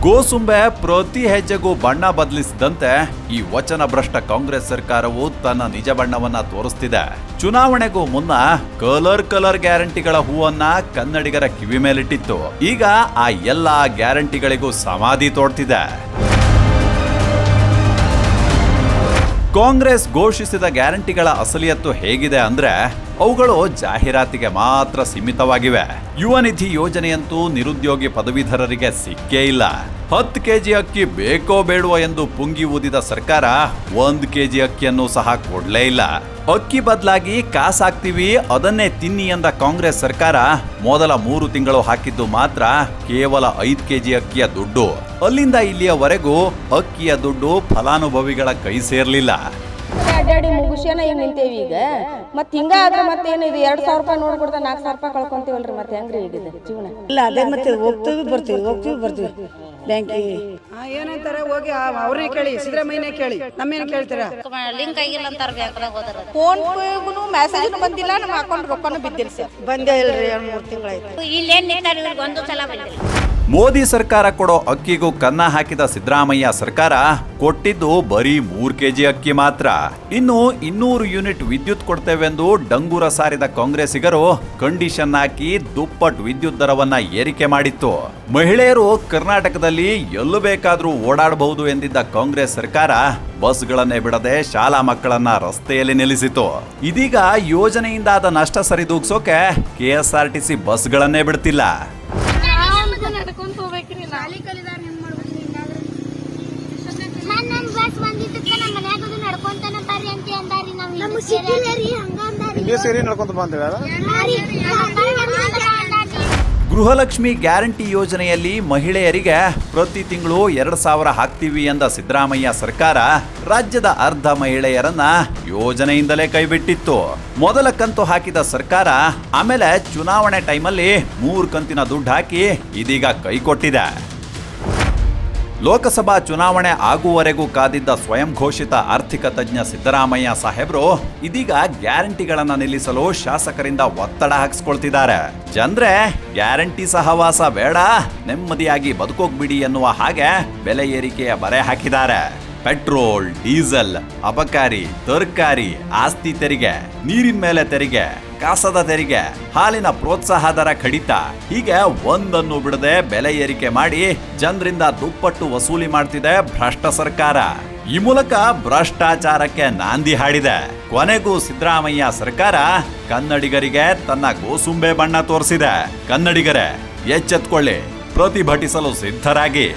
ಗೋಸುಂಬೆ ಪ್ರತಿ ಹೆಜ್ಜೆಗೂ ಬಣ್ಣ ಬದಲಿಸಿದಂತೆ ಈ ವಚನ ಭ್ರಷ್ಟ ಕಾಂಗ್ರೆಸ್ ಸರ್ಕಾರವು ತನ್ನ ನಿಜ ಬಣ್ಣವನ್ನ ತೋರಿಸ್ತಿದೆ. ಚುನಾವಣೆಗೂ ಮುನ್ನ ಕಲರ್ ಕಲರ್ ಗ್ಯಾರಂಟಿಗಳ ಹೂವನ್ನ ಕನ್ನಡಿಗರ ಕಿವಿ ಮೇಲಿಟ್ಟಿತ್ತು. ಈಗ ಆ ಎಲ್ಲಾ ಗ್ಯಾರಂಟಿಗಳಿಗೂ ಸಮಾಧಿ ತೋಡ್ತಿದೆ. ಕಾಂಗ್ರೆಸ್ ಘೋಷಿಸಿದ ಗ್ಯಾರಂಟಿಗಳ ಅಸಲಿಯತ್ತು ಹೇಗಿದೆ ಅಂದ್ರೆ ಅವುಗಳು ಜಾಹೀರಾತಿಗೆ ಮಾತ್ರ ಸೀಮಿತವಾಗಿವೆ. ಯುವ ನಿಧಿ ಯೋಜನೆಯಂತೂ ನಿರುದ್ಯೋಗಿ ಪದವೀಧರರಿಗೆ ಸಿಕ್ಕೇ ಇಲ್ಲ. ಹತ್ತು ಕೆಜಿ ಅಕ್ಕಿ ಬೇಕೋ ಬೇಡವೋ ಎಂದು ಪುಂಗಿ ಊದಿದ ಸರ್ಕಾರ ಒಂದ್ ಕೆಜಿ ಅಕ್ಕಿಯನ್ನು ಸಹ ಕೊಡ್ಲೇ ಇಲ್ಲ. ಅಕ್ಕಿ ಬದಲಾಗಿ ಕಾಸಾಗ್ತೀವಿ ಹಾಕ್ತೀವಿ, ಅದನ್ನೇ ತಿನ್ನಿ ಎಂದ ಕಾಂಗ್ರೆಸ್ ಸರ್ಕಾರ ಮೊದಲ ಮೂರು ತಿಂಗಳು ಹಾಕಿದ್ದು ಮಾತ್ರ ಕೇವಲ ಐದು ಕೆಜಿ ಅಕ್ಕಿಯ ದುಡ್ಡು. ಅಲ್ಲಿಂದ ಇಲ್ಲಿಯವರೆಗೂ ಅಕ್ಕಿಯ ದುಡ್ಡು ಫಲಾನುಭವಿಗಳ ಕೈ ಸೇರ್ಲಿಲ್ಲ. ಅಡ್ಡಾಡಿ ಮುಗಿಸ್ಯಾನ ಈಗ ನಿಂತೇವಿ ಈಗ. ಮತ್ತೆ ಹಿಂಗ ಆದ್ರೆ ಮತ್ತೆ ಏನು ಇದು ಎರಡ್ ಸಾವಿರ ರೂಪಾಯಿ ನೋಡ್ಬಿಡ್ತಾ ನಾಲ್ಕು ಸಾವಿರ ರೂಪಾಯಿ ಕಳ್ಕೊಂತೀವಲ್ರಿ ಮತ್ತೆ ಹೆಂಗ್ರಿ ಈಗ ಇದು ಜೀವನ? ಇಲ್ಲ ಅದೇ ಮತ್ತೆ ಹೋಗ್ತೀವಿ ಬರ್ತೀವಿ ಹೋಗ್ತೀವಿ ಬರ್ತೀವಿ. ಬ್ಯಾಂಕಿಗೆ. ಏನಂತಾರೆ ಹೋಗಿ ಅವ್ರಿಗೆ ಕೇಳಿ ಸಿದ್ದರಾಮಯ್ಯನೇ ಕೇಳಿ. ನಮ್ಮೇನು ಕೇಳ್ತೀರ? ಲಿಂಕ್ ಆಗಿಲ್ಲ ಅಂತಾರೆ ಬ್ಯಾಂಕ್ದಾಗ ಹೋದ್ರ ಫೋನ್ ಪೇಗೂ ಮೆಸೇಜ್ ಬಂದಿಲ್ಲ ನಮ್ಮ ಅಕೌಂಟ್ ರೊಕ್ಕನೂ ಬಿದ್ದಿಲ್ಲ ಸರ್. ಬಂದೇ ಇಲ್ರಿ ಎರಡು ಮೂರು ತಿಂಗಳಾಯ್ತು ಇಲ್ಲೇನ್ ನಿಂತಾರ ಇವ್ರಿಗೆ ಒಂದು ಸಲ ಬಂದಿಲ್ಲ. ಮೋದಿ ಸರ್ಕಾರ ಕೊಡೋ ಅಕ್ಕಿಗೂ ಕನ್ನ ಹಾಕಿದ ಸಿದ್ದರಾಮಯ್ಯ ಸರ್ಕಾರ ಕೊಟ್ಟಿದ್ದು ಬರೀ ಮೂರ್ ಕೆಜಿ ಅಕ್ಕಿ ಮಾತ್ರ. ಇನ್ನು ಇನ್ನೂರು ಯೂನಿಟ್ ವಿದ್ಯುತ್ ಕೊಡ್ತೇವೆಂದು ಡಂಗೂರ ಸಾರಿದ ಕಾಂಗ್ರೆಸ್ಸಿಗರು ಕಂಡೀಷನ್ ಹಾಕಿ ದುಪ್ಪಟ್ ವಿದ್ಯುತ್ ದರವನ್ನ ಏರಿಕೆ ಮಾಡಿತ್ತು. ಮಹಿಳೆಯರು ಕರ್ನಾಟಕದಲ್ಲಿ ಎಲ್ಲೂ ಬೇಕಾದ್ರೂ ಓಡಾಡಬಹುದು ಎಂದಿದ್ದ ಕಾಂಗ್ರೆಸ್ ಸರ್ಕಾರ ಬಸ್ಗಳನ್ನೇ ಬಿಡದೆ ಶಾಲಾ ಮಕ್ಕಳನ್ನ ರಸ್ತೆಯಲ್ಲಿ ನಿಲ್ಲಿಸಿತು ಇದೀಗ ಯೋಜನೆಯಿಂದಾದ ನಷ್ಟ ಸರಿದೂಗ್ಸೋಕೆ ಕೆಎಸ್ಆರ್ಟಿಸಿ ಬಸ್ಗಳನ್ನೇ ಬಿಡ್ತಿಲ್ಲ. ಇಲ್ಲೇ ಸೇರಿ ನಡ್ಕೊಂತ ಬಂದೇವೆ ಅದ ಗೃಹಲಕ್ಷ್ಮಿ ಗ್ಯಾರಂಟಿ ಯೋಜನೆಯಲ್ಲಿ ಮಹಿಳೆಯರಿಗೆ ಪ್ರತಿ ತಿಂಗಳು ಎರಡು ಸಾವಿರ ಹಾಕ್ತೀವಿ ಎಂದ ಸಿದ್ದರಾಮಯ್ಯ ಸರ್ಕಾರ ರಾಜ್ಯದ ಅರ್ಧ ಮಹಿಳೆಯರನ್ನ ಯೋಜನೆಯಿಂದಲೇ ಕೈಬಿಟ್ಟಿತ್ತು. ಮೊದಲ ಕಂತು ಹಾಕಿದ ಸರ್ಕಾರ ಆಮೇಲೆ ಚುನಾವಣೆ ಟೈಮಲ್ಲಿ ಮೂರು ಕಂತಿನ ದುಡ್ಡು ಹಾಕಿ ಇದೀಗ ಕೈ ಕೊಟ್ಟಿದೆ ಲೋಕಸಭಾ ಚುನಾವಣೆ ಆಗುವವರೆಗೂ ಕಾದಿದ್ದ ಸ್ವಯಂ ಘೋಷಿತ ಆರ್ಥಿಕ ತಜ್ಞ ಸಿದ್ದರಾಮಯ್ಯ ಸಾಹೇಬ್ರು ಇದೀಗ ಗ್ಯಾರಂಟಿಗಳನ್ನ ನಿಲ್ಲಿಸಲು ಶಾಸಕರಿಂದ ಒತ್ತಡ ಹಾಕಿಸ್ಕೊಳ್ತಿದ್ದಾರೆ. ಜನ್ರೆ, ಗ್ಯಾರಂಟಿ ಸಹವಾಸ ಬೇಡ, ನೆಮ್ಮದಿಯಾಗಿ ಬದುಕೋಗ್ಬಿಡಿ ಎನ್ನುವ ಹಾಗೆ ಬೆಲೆ ಏರಿಕೆಯ ಬರೆ ಹಾಕಿದ್ದಾರೆ. ಪೆಟ್ರೋಲ್, ಡೀಸೆಲ್, ಅಬಕಾರಿ, ತರಕಾರಿ, ಆಸ್ತಿ ತೆರಿಗೆ, ನೀರಿನ ಮೇಲೆ ತೆರಿಗೆ, ಕಾಸದ ತೆರಿಗೆ, ಹಾಲಿನ ಪ್ರೋತ್ಸಾಹ ದರ ಕಡಿತ. ಹೀಗೆ ಒಂದನ್ನು ಬಿಡದೆ ಬೆಲೆ ಏರಿಕೆ ಮಾಡಿ ಜನರಿಂದ ದುಪ್ಪಟ್ಟು ವಸೂಲಿ ಮಾಡ್ತಿದೆ ಭ್ರಷ್ಟ ಸರ್ಕಾರ. ಈ ಮೂಲಕ ಭ್ರಷ್ಟಾಚಾರಕ್ಕೆ ನಾಂದಿ ಹಾಡಿದೆ. ಕೊನೆಗೂ ಸಿದ್ದರಾಮಯ್ಯ ಸರ್ಕಾರ ಕನ್ನಡಿಗರಿಗೆ ತನ್ನ ಗೋಸುಂಬೆ ಬಣ್ಣ ತೋರಿಸಿದೆ. ಕನ್ನಡಿಗರೇ, ಎಚ್ಚೆತ್ಕೊಳ್ಳಿ. ಪ್ರತಿಭಟಿಸಲು ಸಿದ್ಧರಾಗಿ.